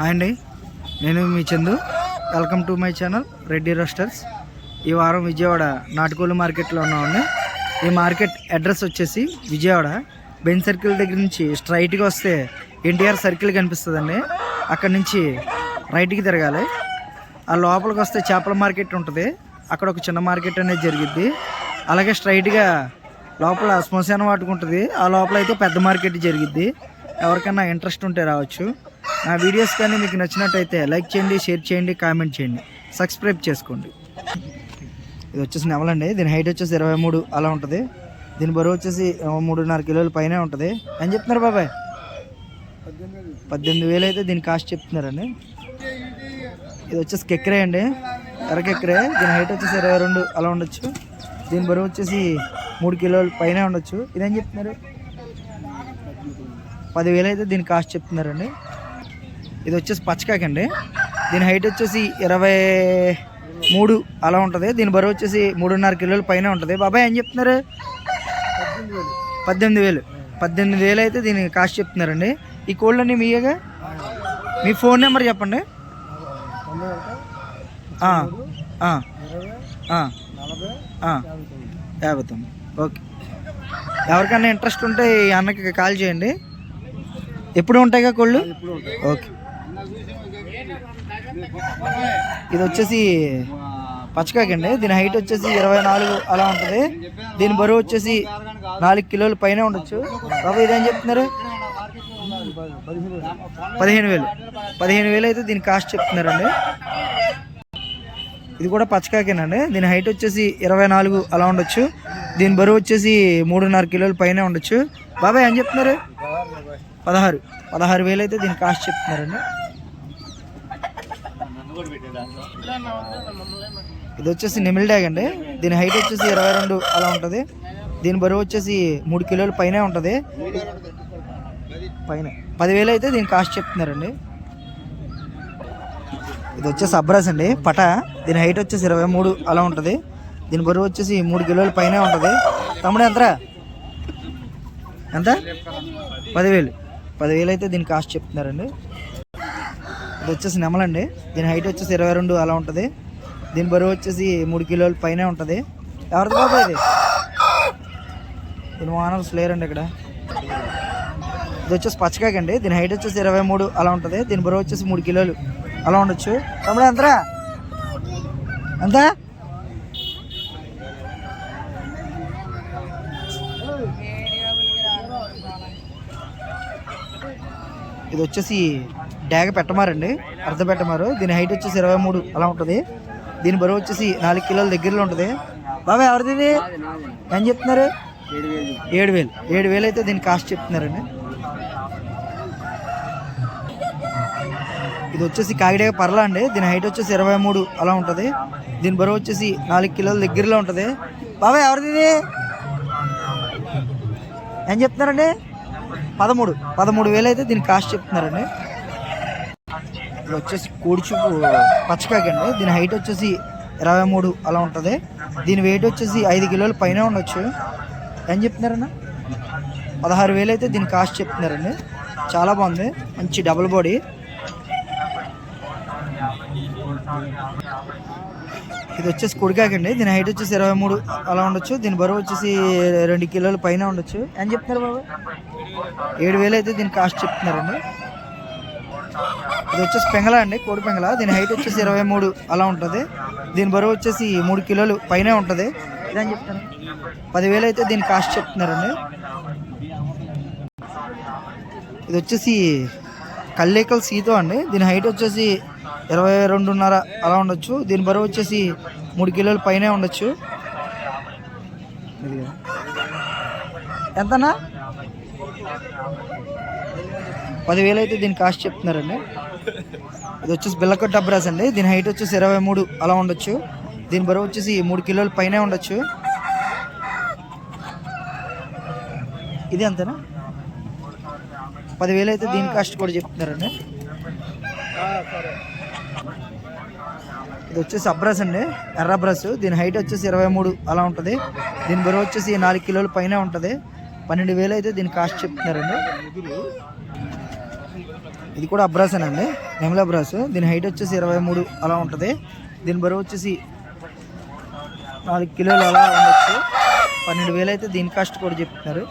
Hi అండి. నేను మీ Chandu. Welcome to my channel Reddy roasters. ఈ వారం విజయవాడ నాటుకోలు మార్కెట్లో ఉన్నామండి. ఈ మార్కెట్ అడ్రస్ వచ్చేసి విజయవాడ. బెంచ్ సర్కిల్ దగ్గర నుంచి స్ట్రైట్గా వస్తే ఎన్టీఆర్ సర్కిల్ కనిపిస్తుందండి. అక్కడ నుంచి రైట్కి తిరగాలి. ఆ లోపలికి వస్తే చేపల మార్కెట్ ఉంటుంది. అక్కడ ఒక చిన్న మార్కెట్ అనేది జరిగిద్ది. అలాగే స్ట్రైట్గా లోపల శ్మశానం వాటుకుంటుంది ఆ లోపల అయితే పెద్ద మార్కెట్ జరిగిద్ది. ఎవరికైనా ఇంట్రెస్ట్ ఉంటే రావచ్చు. నా వీడియోస్ కానీ మీకు నచ్చినట్టయితే లైక్ చేయండి షేర్ చేయండి కామెంట్ చేయండి. సబ్స్క్రైబ్ చేసుకోండి. ఇది వచ్చేసి నెమలండి దీని హైట్ వచ్చేసి ఇరవై మూడు అలా ఉంటుంది. దీని బరువు వచ్చేసి మూడున్నర కిలోల పైనే ఉంటుంది. అని చెప్తున్నారు బాబాయ్? పద్దెనిమిది వేలు అయితే దీని కాస్ట్ చెప్తున్నారండి. ఇది వచ్చేసి కెక్కరే అండి. ఎర్రకెక్కరే దీని హైట్ వచ్చేసి ఇరవై రెండు అలా ఉండొచ్చు. దీని బరువు వచ్చేసి మూడు కిలోల పైన ఉండొచ్చు. ఇదేం చెప్తున్నారు? పదివేలు అయితే దీని కాస్ట్ చెప్తున్నారండి. ఇది వచ్చేసి పచ్చకాకి అండి దీని హైట్ వచ్చేసి ఇరవై మూడు అలా ఉంటుంది. దీని బరువు వచ్చేసి మూడున్నర కిలోల పైన ఉంటుంది. బాబాయ్ ఏం చెప్తున్నారు? పద్దెనిమిది వేలు. పద్దెనిమిది వేలు అయితే దీని కాస్ట్ చెప్తున్నారండి. ఈ కోళ్ళన్నీ మీయేగా మీ ఫోన్ నెంబర్ చెప్పండి. యాభై తొమ్మిది. ఓకే. ఎవరికైనా ఇంట్రెస్ట్ ఉంటే ఈ అన్నకి కాల్ చేయండి. ఎప్పుడు ఉంటాయిగా కోళ్ళు? ఓకే. ఇది వచ్చేసి పచ్చకాకండి దీని హైట్ వచ్చేసి ఇరవై నాలుగు అలా ఉంటుంది. దీని బరువు వచ్చేసి నాలుగు కిలోల పైన ఉండొచ్చు. బాబు ఇదేం చెప్తున్నారు? పదిహేను వేలు. పదిహేను వేలు అయితే దీని కాస్ట్ చెప్తున్నారండి. ఇది కూడా పచ్చకాకేనండి దీని హైట్ వచ్చేసి ఇరవై నాలుగు అలా ఉండొచ్చు. దీని బరువు వచ్చేసి మూడున్నర కిలోల పైన ఉండొచ్చు. బాబాయ్ ఏం చెప్తున్నారు? పదహారు. పదహారు వేలు అయితే దీని కాస్ట్ చెప్తున్నారండి. ఇది వచ్చేసి నిమిల్ డ్యాగ్ అండి. దీని హైట్ వచ్చేసి ఇరవై రెండు అలా ఉంటుంది. దీని బరువు వచ్చేసి మూడు కిలోల పైన ఉంటుంది. పైన. పదివేలు అయితే దీని కాస్ట్ చెప్తున్నారండి. ఇది వచ్చేసి అబ్రాస్ అండి. పట. దీని హైట్ వచ్చేసి ఇరవై మూడు అలా ఉంటుంది. దీని బరువు వచ్చేసి మూడు కిలోల పైన ఉంటుంది. తమ్ముడు ఎంతరా ఎంత? పదివేలు. పదివేలు అయితే దీని కాస్ట్ చెప్తున్నారండి. ఇది వచ్చేసి నెమలండి. దీని హైట్ వచ్చేసి ఇరవై రెండు అలా ఉంటుంది. దీని బరువు వచ్చేసి మూడు కిలోల పైనే ఉంటుంది. ఎవరిది బాబు ఇది? దీని వానర్స్ లేరండి ఇక్కడ. ఇది వచ్చేసి పచ్చకాకండి దీని హైట్ వచ్చేసి ఇరవై మూడు అలా ఉంటుంది. దీని బరువు వచ్చేసి మూడు కిలోలు అలా ఉండొచ్చు. తమ్ముడు ఎంతరా? ఎంత? ఇది వచ్చేసి డ్యాగ పెట్టమారండి అర్థ పెట్టమారు. దీని హైట్ వచ్చేసి ఇరవై మూడు అలా ఉంటుంది. దీని బరువు వచ్చేసి నాలుగు కిలోల దగ్గరలో ఉంటుంది. బాబా ఎవరిది ఇది? ఏం చెప్తున్నారు? ఏడు వేలు. ఏడు వేలు అయితే దీని కాస్ట్ చెప్తున్నారండి. ఇది వచ్చేసి కాగిడే పర్లా అండి. దీని హైట్ వచ్చేసి ఇరవై మూడు అలా ఉంటుంది. దీని బరువు వచ్చేసి నాలుగు కిలోల దగ్గరలో ఉంటుంది. బాబాయ్ ఎవరిది ఇది? ఏం చెప్తున్నారండి? పదమూడు. పదమూడు వేలు అయితే దీని కాస్ట్ చెప్తున్నారండి. ఇది వచ్చేసి కోడిచూపు అండి దీని హైట్ వచ్చేసి ఇరవై మూడు అలా ఉంటుంది. దీని వెయిట్ వచ్చేసి ఐదు కిలోల పైన ఉండొచ్చు. ఏం చెప్తున్నారన్న? పదహారు వేలు అయితే దీని కాస్ట్ చెప్తున్నారండి. చాలా బాగుంది. మంచి డబుల్ బాడీ. ఇది వచ్చేసి కుడికాకండి దీని హైట్ వచ్చేసి ఇరవై మూడు అలా ఉండొచ్చు. దీని బరువు వచ్చేసి రెండు కిలోల పైన ఉండొచ్చు. ఏం చెప్తున్నారు బాబు? ఏడు వేలు అయితే దీని కాస్ట్ చెప్తున్నారండి. ఇది వచ్చేసి పెంగళ అండి కోడి పెంగళ. దీని హైట్ వచ్చేసి ఇరవై మూడు అలా ఉంటుంది. దీని బరువు వచ్చేసి మూడు కిలోలు పైనే ఉంటుంది. ఇదని చెప్తాను పదివేలు అయితే దీని కాస్ట్ చెప్తున్నారండి. ఇది వచ్చేసి కల్లేకల్ సీతో అండి. దీని హైట్ వచ్చేసి ఇరవై రెండున్నర అలా ఉండొచ్చు. దీని బరువు వచ్చేసి మూడు కిలోలు పైనే ఉండొచ్చు. ఎంతనా పదివేలు అయితే దీని కాస్ట్ చెప్తున్నారండి. ఇది వచ్చేసి బిల్లకొట్ట అబ్రాస్ అండి. దీని హైట్ వచ్చేసి ఇరవై మూడు అలా ఉండొచ్చు. దీని బరువు వచ్చేసి మూడు కిలోల పైన ఉండొచ్చు. ఇది అంతేనా పదివేలు అయితే దీని కాస్ట్ కూడా చెప్తున్నారండి. ఇది వచ్చేసి అబ్రాస్ అండి. ఎర్ర బ్రష్ దీని హైట్ వచ్చేసి ఇరవై మూడు అలా ఉంటుంది. దీని బరువు వచ్చేసి నాలుగు కిలోల పైన ఉంటుంది. పన్నెండు వేలు అయితే దీని కాస్ట్ చెప్తున్నారండి. ఇది కూడా అబ్రాసేనండి నెమల అబ్రాస్. దీని హైట్ వచ్చేసి ఇరవై మూడు అలా ఉంటుంది. దీని బరువు వచ్చేసి నాలుగు కిలోలు అలా ఉండొచ్చు. పన్నెండు వేలు అయితే దీని కాస్ట్ కూడా చెప్తున్నారు.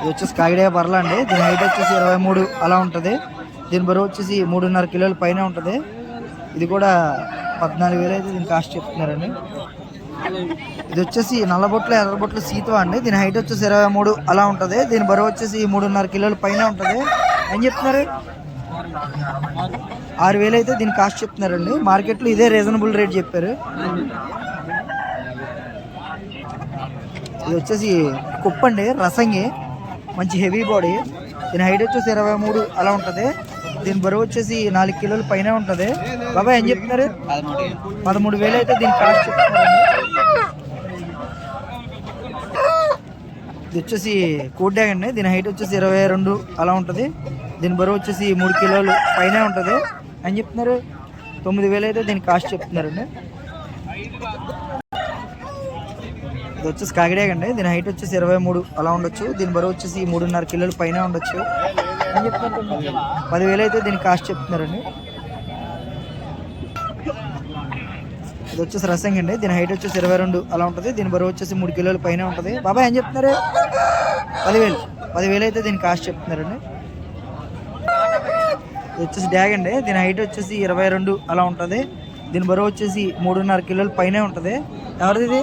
ఇది వచ్చేసి కాగిడే పర్ల అండి. దీని హైట్ వచ్చేసి ఇరవై మూడు అలా ఉంటుంది. దీని బరువు వచ్చేసి మూడున్నర కిలోల పైన ఉంటుంది. ఇది కూడా పద్నాలుగు వేలు అయితే దీని కాస్ట్ చెప్తున్నారండి. ఇది వచ్చేసి నల్లబొట్లు ఎర్రబొట్లు సీతవ అండి. దీని హైట్ వచ్చేసి ఇరవై మూడు అలా ఉంటుంది. దీని బరువు వచ్చేసి మూడున్నర కిలోల పైన ఉంటుంది. ఏం చెప్తున్నారు? ఆరు వేలు అయితే దీని కాస్ట్ చెప్తున్నారండి. మార్కెట్లో ఇదే రీజనబుల్ రేట్ చెప్పారు. ఇది వచ్చేసి కుప్ప అండి రసంగి మంచి హెవీ బాడీ దీని హైట్ వచ్చేసి ఇరవై మూడు అలా ఉంటుంది. దీని బరువు వచ్చేసి నాలుగు కిలోల పైన ఉంటుంది. బాబాయ్ ఏం చెప్తున్నారు? పదమూడు వేలు అయితే దీని కాస్ట్ చెప్తున్నారు ఇది వచ్చేసి కోట్ డ్యాగ్ అండి. దీని హైట్ వచ్చేసి ఇరవై రెండు అలా ఉంటుంది. దీని బరువు వచ్చేసి మూడు కిలోలు పైన ఉంటుంది. అని చెప్తున్నారు? తొమ్మిది వేలు అయితే దీని కాస్ట్ చెప్తున్నారండి. ఇది వచ్చేసి కాకిడాగ్ అండి. దీని హైట్ వచ్చేసి ఇరవై మూడు. అలా ఉండొచ్చు. దీని బరువు వచ్చేసి మూడున్నర కిలోలు పైన ఉండొచ్చు. అని చెప్తున్నారు పదివేలు అయితే దీని కాస్ట్ చెప్తున్నారండి. ఇది వచ్చేసి రసంగి అండి. దీని హైట్ వచ్చేసి ఇరవై రెండు. అలా ఉంటుంది. దీని బరువు వచ్చేసి మూడు కిలోలు పైన ఉంటుంది. బాబాయ్ ఏం చెప్తున్నారు? పదివేలు. పదివేలు అయితే దీని కాస్ట్ చెప్తున్నారండి. ఇది వచ్చేసి డ్యాగ్ అండి. దీని హైట్ వచ్చేసి ఇరవై రెండు. అలా ఉంటుంది. దీని బరువు వచ్చేసి మూడున్నర కిలోలు పైన ఉంటుంది. ఎవరిది ఇది?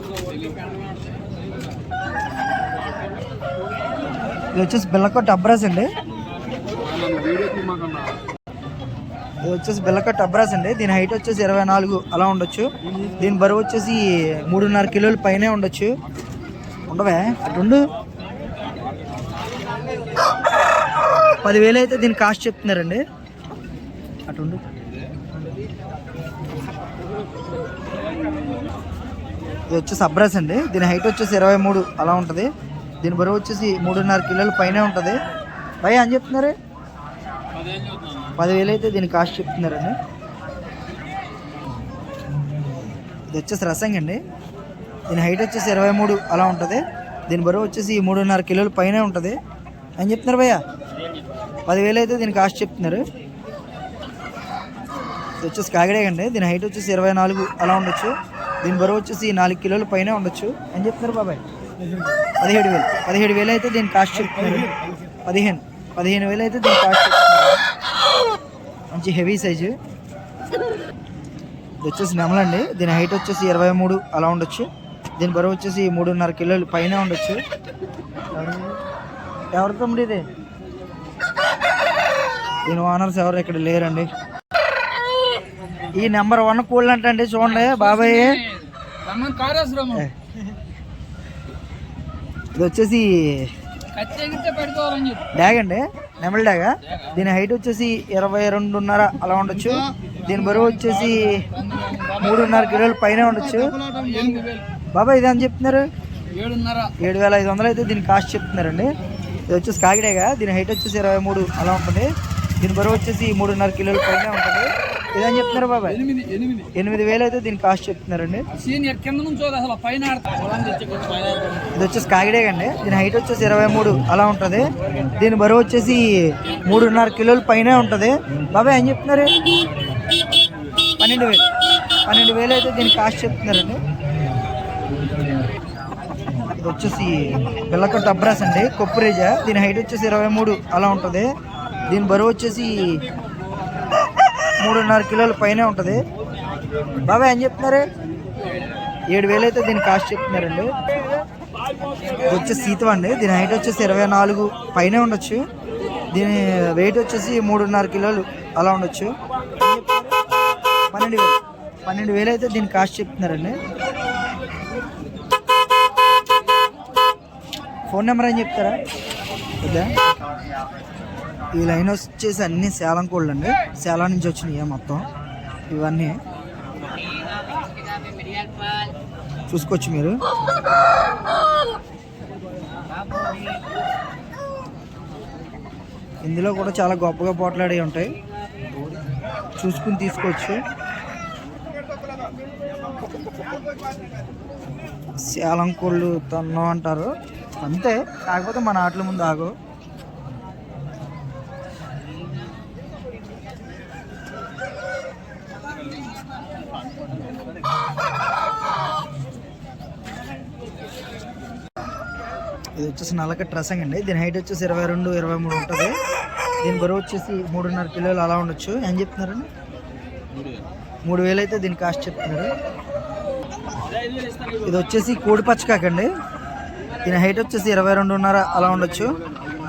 ఇది వచ్చేసి బిల్లకొట్టు అబ్రాస్ అండి. ఇది వచ్చేసి బిల్లకట్టు అబ్రాస్ అండి. దీని హైట్ వచ్చేసి ఇరవై నాలుగు అలా ఉండొచ్చు. దీని బరువు వచ్చేసి మూడున్నర కిలోల పైనే ఉండొచ్చు. ఉండవే? అటుండు పదివేలు అయితే దీని కాస్ట్ చెప్తున్నారండి. అటుండు ఇది వచ్చేసి అబ్రాస్ అండి. దీని హైట్ వచ్చేసి ఇరవై మూడు అలా ఉంటుంది. దీని బరువు వచ్చేసి మూడున్నర కిలోల పైనే ఉంటుంది. భయ అని చెప్తున్నారు? పదివేలు అయితే దీని కాస్ట్ చెప్తున్నారండి. ఇది వచ్చేసి రసంగి అండి. దీని హైట్ వచ్చేసి ఇరవై మూడు అలా ఉంటుంది. దీని బరువు వచ్చేసి మూడున్నర కిలోల పైన ఉంటుంది. అని చెప్తున్నారు భయ్య? పదివేలు అయితే దీని కాస్ట్ చెప్తున్నారు. ఇది వచ్చేసి కాకిడే అండి. దీని హైట్ వచ్చేసి ఇరవై నాలుగు అలా ఉండొచ్చు. దీని బరువు వచ్చేసి నాలుగు కిలోల పైన ఉండొచ్చు. అని చెప్తున్నారు బాబాయ్? పదిహేడు వేలు. పదిహేడు వేలు అయితే దీని కాస్ట్ చెప్తున్నారు. పదిహేను. పదిహేను వేలు అయితే దీని కాస్ట్ చెప్తున్నారు. మంచి హెవీ సైజు ఇది వచ్చేసి నెమలండి దీని హైట్ వచ్చేసి ఇరవై మూడు అలా ఉండొచ్చు. దీని బరువు వచ్చేసి మూడున్నర కిలోలు పైన ఉండొచ్చు. ఎవరి తమ్ముడు ఇది? దీని ఓనర్స్ ఎవరు ఇక్కడ లేరండి. ఈ నెంబర్ వన్ కోళ్ళు అంటే చూడండి బాబాయ్. ఇది వచ్చేసి డ్యాగ్ అండి? నెమల్ డ్యాగ్? దీని హైట్ వచ్చేసి ఇరవై రెండున్నర అలా ఉండొచ్చు. దీని బరువు వచ్చేసి మూడున్నర కిలోల పైన ఉండొచ్చు. బాబా ఇది అని చెప్తున్నారు? ఏడు వేల ఐదు వందలు అయితే దీని కాస్ట్ చెప్తున్నారండి. ఇది వచ్చేసి కాకిడేగా. దీని హైట్ వచ్చేసి ఇరవై మూడు అలా ఉంటుంది. దీని బరువు వచ్చేసి మూడున్నర కిలోల పైన ఉంటుంది. ఇదని చెప్తున్నారు బాబాయ్? ఎనిమిది వేలు అయితే దీని కాస్ట్ చెప్తున్నారండి. సీనియర్ కింద నుంచి అసలు పైన ఇది వచ్చేసి కాకిడేగ అండి దీని హైట్ వచ్చేసి ఇరవై మూడు అలా ఉంటుంది. దీని బరువు వచ్చేసి మూడున్నర కిలోల పైనే ఉంటుంది. బాబాయ్ ఏం చెప్తున్నారు? పన్నెండు వేలు. పన్నెండు వేలు అయితే దీని కాస్ట్ చెప్తున్నారండి. ఇది వచ్చేసి పిల్లకొట్ట అబ్రాస్ అండి. కొప్పురేజ దీని హైట్ వచ్చేసి ఇరవై మూడు అలా ఉంటుంది. దీని బరువు వచ్చేసి మూడున్నర కిలోల పైనే ఉంటుంది. బాబాయ్ ఏం చెప్తున్నారు? ఏడు వేలు అయితే దీని కాస్ట్ చెప్తున్నారండి. వచ్చే సీతం అండి. దీని హైట్ వచ్చేసి ఇరవై నాలుగు పైన ఉండొచ్చు. దీని వెయిట్ వచ్చేసి మూడున్నర కిలోలు అలా ఉండొచ్చు. పన్నెండు వేలు. పన్నెండు వేలు అయితే దీని కాస్ట్ చెప్తున్నారండి. ఫోన్ నెంబర్ ఏం చెప్తారా? ఇదా ఈ లైన్ వచ్చేసి అన్ని సేలం కోళ్ళు అండి సేలం నుంచి వచ్చినాయి మొత్తం. ఇవన్నీ. చూసుకోవచ్చు మీరు. ఇందులో కూడా చాలా గొప్పగా పోట్లాడి ఉంటాయి. చూసుకుని తీసుకోవచ్చు. సేలం కోళ్ళు తన్నం అంటారు. అంతే. కాకపోతే మన ఆటల ముందు ఆగు. ఇది వచ్చేసి నల్లకట్ ట్రసంగ్ అండి. దీని హైట్ వచ్చేసి ఇరవై రెండు ఇరవై మూడు ఉంటుంది. దీని బరువు వచ్చేసి మూడున్నర కిలోలు అలా ఉండొచ్చు. ఏం చెప్తున్నారండి? మూడు వేలు అయితే దీని కాస్ట్ చెప్తున్నారు. ఇది వచ్చేసి కోడి పచ్చకాకండి దీని హైట్ వచ్చేసి ఇరవై రెండున్నర అలా ఉండొచ్చు.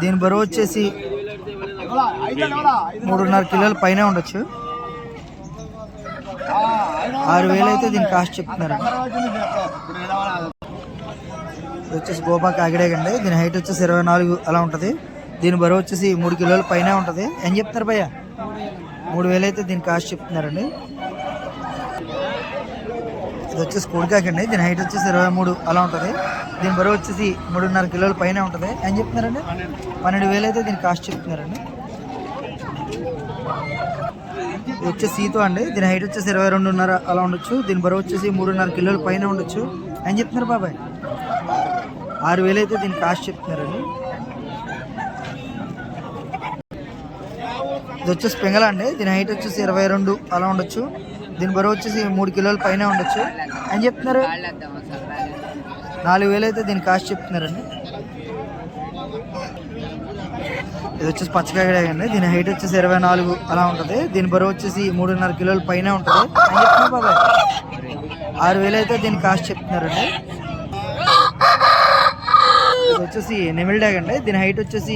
దీని బరువు వచ్చేసి మూడున్నర కిలోల పైన ఉండొచ్చు. ఆరు వేలు అయితే దీని కాస్ట్ చెప్తున్నారు. ఇది వచ్చేసి గోపా కాకిడేగండి దీని హైట్ వచ్చేసి ఇరవై నాలుగు అలా ఉంటుంది. దీని బరువు వచ్చేసి మూడు కిలోల పైన ఉంటుంది. ఏం చెప్తున్నారు భయ్య? మూడు వేలు అయితే దీని కాస్ట్ చెప్తున్నారండి. ఇది వచ్చేసి కోడికాకండి దీని హైట్ వచ్చేసి ఇరవై మూడు అలా ఉంటుంది. దీని బరువు వచ్చేసి మూడున్నర కిలోల పైన ఉంటుంది. ఏం చెప్తున్నారండి? పన్నెండు వేలు అయితే దీని కాస్ట్ చెప్తున్నారండి. ఇది వచ్చేసి సీతో అండి. దీని హైట్ వచ్చేసి ఇరవై రెండున్నర అలా ఉండొచ్చు. దీని బరువు వచ్చేసి మూడున్నర కిలోల పైన ఉండొచ్చు. ఏం చెప్తున్నారు బాబాయ్? ఆరు వేలు అయితే దీని కాస్ట్ చెప్తున్నారండి. ఇది వచ్చేసి పెంగల అండి. దీని హైట్ వచ్చేసి ఇరవై రెండు అలా ఉండొచ్చు. దీని బరువు వచ్చేసి మూడు కిలోల పైన ఉండొచ్చు. అని చెప్తున్నారు? నాలుగు వేలు అయితే దీని కాస్ట్ చెప్తున్నారండి. ఇది వచ్చేసి పచ్చకాయ అండి. దీని హైట్ వచ్చేసి ఇరవై నాలుగు అలా ఉంటుంది. దీని బరువు వచ్చేసి మూడున్నర కిలోల పైన ఉంటుంది. అని చెప్తున్నా బాబాయ్? ఆరు వేలు అయితే దీని కాస్ట్ చెప్తున్నారండి. వచ్చేసి నెమిల్ డ్యాగ్ అండి. దీని హైట్ వచ్చేసి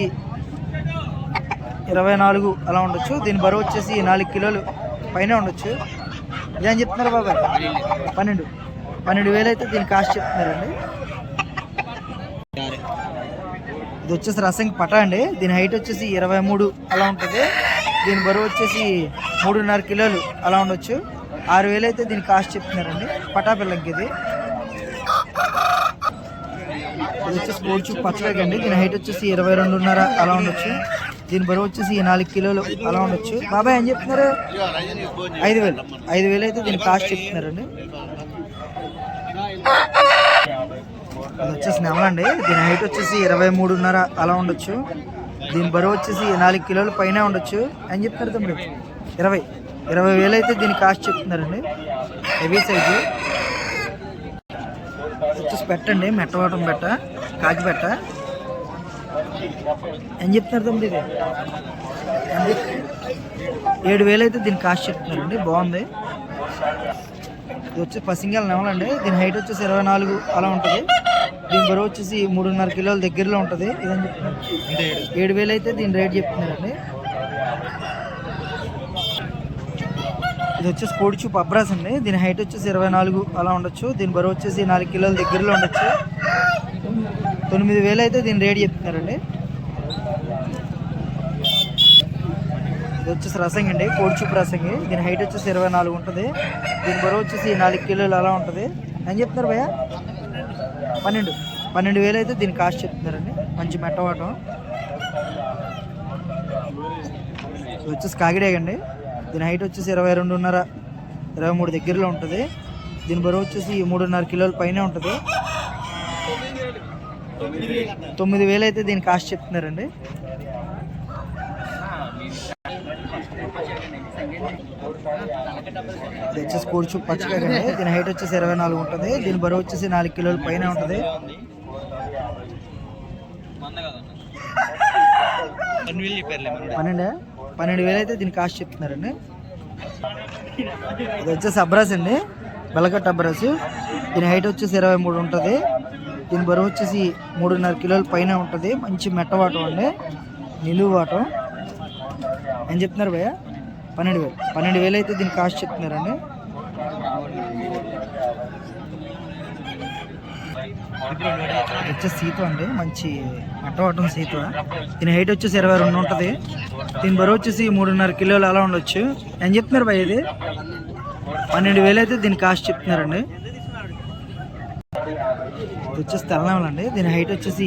ఇరవై నాలుగు అలా ఉండొచ్చు. దీని బరువు వచ్చేసి నాలుగు కిలోలు పైన ఉండొచ్చు. ఇదేం చెప్తున్నారు బాబా? పన్నెండు. పన్నెండు వేలు అయితే దీని కాస్ట్ చెప్తున్నారండి. ఇది వచ్చేసి రసం పటా అండి. దీని హైట్ వచ్చేసి ఇరవై మూడు అలా ఉంటుంది. దీని బరువు వచ్చేసి మూడున్నర కిలోలు అలా ఉండొచ్చు. ఆరు వేలు అయితే దీని కాస్ట్ చెప్తున్నారండి. పటా పిల్లకి ఇది. ఇది వచ్చేసి కోల్చు పచ్చగా అండి. దీని హైట్ వచ్చేసి ఇరవై రెండున్నర అలా ఉండొచ్చు. దీని బరువు వచ్చేసి నాలుగు కిలోలు అలా ఉండొచ్చు. బాబాయ్ ఏం చెప్తున్నారు? ఐదు వేలు. ఐదు వేలు అయితే దీని కాస్ట్ చెప్తున్నారండి. అది వచ్చేసి నెమలండి దీని హైట్ వచ్చేసి ఇరవై మూడున్నర అలా ఉండొచ్చు. దీని బరువు వచ్చేసి నాలుగు కిలోలు పైన ఉండొచ్చు. అని చెప్తున్నారు తమ్ముడు? ఇరవై. ఇరవై వేలు అయితే దీని కాస్ట్ చెప్తున్నారండి. హెవీ సైజు వచ్చేసి పెట్టండి మెట్టవాటం పెట్ట కాకి పెట్ట. ఏం చెప్తున్నారు తమ్ముడు ఇది? ఏడు వేలు అయితే దీని కాస్ట్ చెప్తున్నారండి బాగుంది. ఇది వచ్చి పసింగల్ నెమలండి దీని హైట్ వచ్చేసి ఇరవై నాలుగు అలా ఉంటుంది. దీని బరువు వచ్చేసి మూడున్నర కిలోల దగ్గరలో ఉంటుంది ఇదని చెప్తున్నారు. ఏడు వేలు అయితే దీని రేట్ చెప్తున్నారండి. ఇది వచ్చేసి కోడి అబ్రాస్ అండి. దీని హైట్ వచ్చేసి ఇరవై నాలుగు అలా ఉండొచ్చు. దీని బరువు వచ్చేసి నాలుగు కిలోల దగ్గరలో ఉండొచ్చు. తొమ్మిది వేలు అయితే దీని రేట్ చెప్తున్నారండి. ఇది వచ్చేసి రసంగి అండి కోడిచూపు రసంగి. దీని హైట్ వచ్చేసి ఇరవై నాలుగు ఉంటుంది. దీని బరువు వచ్చేసి నాలుగు కిలోలు అలా ఉంటుంది. అని చెప్తున్నారు భయ్య? పన్నెండు. పన్నెండు వేలు అయితే దీని కాస్ట్ చెప్తున్నారండి. మంచి మెట్టవాటం ఇది వచ్చేసి కాకిడేగండి దీని హైట్ వచ్చేసి ఇరవై రెండున్నర ఇరవై మూడు దగ్గరలో ఉంటుంది. దీని బరువు వచ్చేసి మూడున్నర కిలోల పైన ఉంటుంది. తొమ్మిది వేలు అయితే దీని కాస్ట్ చెప్తున్నారండి. ఇది వచ్చేసి కూర్చు పచ్చకాకండి దీని హైట్ వచ్చేసి ఇరవై నాలుగు ఉంటుంది. దీని బరువు వచ్చేసి నాలుగు కిలోల పైన ఉంటుంది. పన్నెండు పన్నెండు వేలు అయితే దీని కాస్ట్ చెప్తున్నారండి. ఇది వచ్చేసి అబ్రాస్ అండి. బెల్లకట్ట అబ్రాస్. దీని హైట్ వచ్చేసి ఇరవై మూడు ఉంటుంది. దీని బరువు వచ్చేసి మూడున్నర కిలోల పైన ఉంటుంది. మంచి మెట్టవాటం అండి. నిలువు వాటం. ఏం చెప్తున్నారు భయ్య? పన్నెండు వేలు. పన్నెండు వేలు అయితే దీని కాస్ట్ చెప్తున్నారండి. వచ్చే వచ్చేసి సీత అండి మంచి అట్టవాటం సీత. దీని హైట్ వచ్చేసి ఇరవై రెండు ఉంటుంది. దీని బరువు వచ్చేసి మూడున్నర కిలోలు అలా ఉండొచ్చు. ఏం చెప్తున్నారు భయ ఇది? పన్నెండు వేలు అయితే దీని కాస్ట్ చెప్తున్నారండి. ఇది వచ్చేసి తెల్లనమలండి దీని హైట్ వచ్చేసి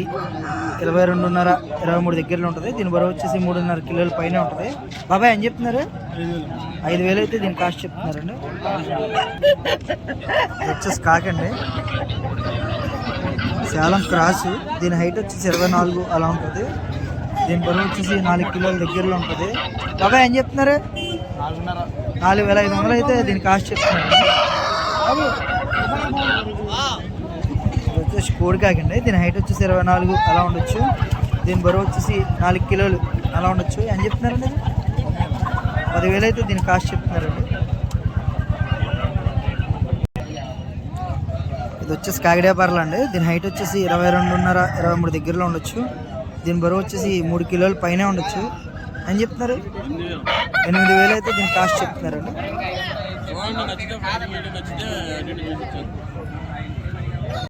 ఇరవై రెండున్నర ఇరవై మూడు దగ్గరలో ఉంటుంది. దీని బరువు వచ్చేసి మూడున్నర కిలోల పైన ఉంటుంది. బాబాయ్ ఏం చెప్తున్నారు? ఐదు వేలు అయితే దీని కాస్ట్ చెప్తున్నారండి. వచ్చేసి కాకండి. సేలం క్రాస్. దీని హైట్ వచ్చేసి ఇరవై నాలుగు అలా ఉంటుంది. దీని బరువు వచ్చేసి నాలుగు కిలోల దగ్గరలో ఉంటుంది. బాబా ఏం చెప్తున్నారు? నాలుగు వేల ఐదు వందలు అయితే దీని కాస్ట్ చెప్తున్నారు. వచ్చేసి కోడికాకండి దీని హైట్ వచ్చేసి ఇరవై నాలుగు అలా ఉండొచ్చు. దీని బరువు వచ్చేసి నాలుగు కిలోలు అలా ఉండొచ్చు. ఏం చెప్తున్నారండి పదివేలు అయితే దీని కాస్ట్ చెప్తున్నారండి. ఇది వచ్చేసి కాకిడే పర్ల అండి. దీని హైట్ వచ్చేసి ఇరవై రెండున్నర ఇరవై మూడు దగ్గరలో ఉండొచ్చు. దీని బరువు వచ్చేసి మూడు కిలోల పైన ఉండొచ్చు. అని చెప్తున్నారు? ఎనిమిది వేలు అయితే దీని కాస్ట్ చెప్తున్నారండి.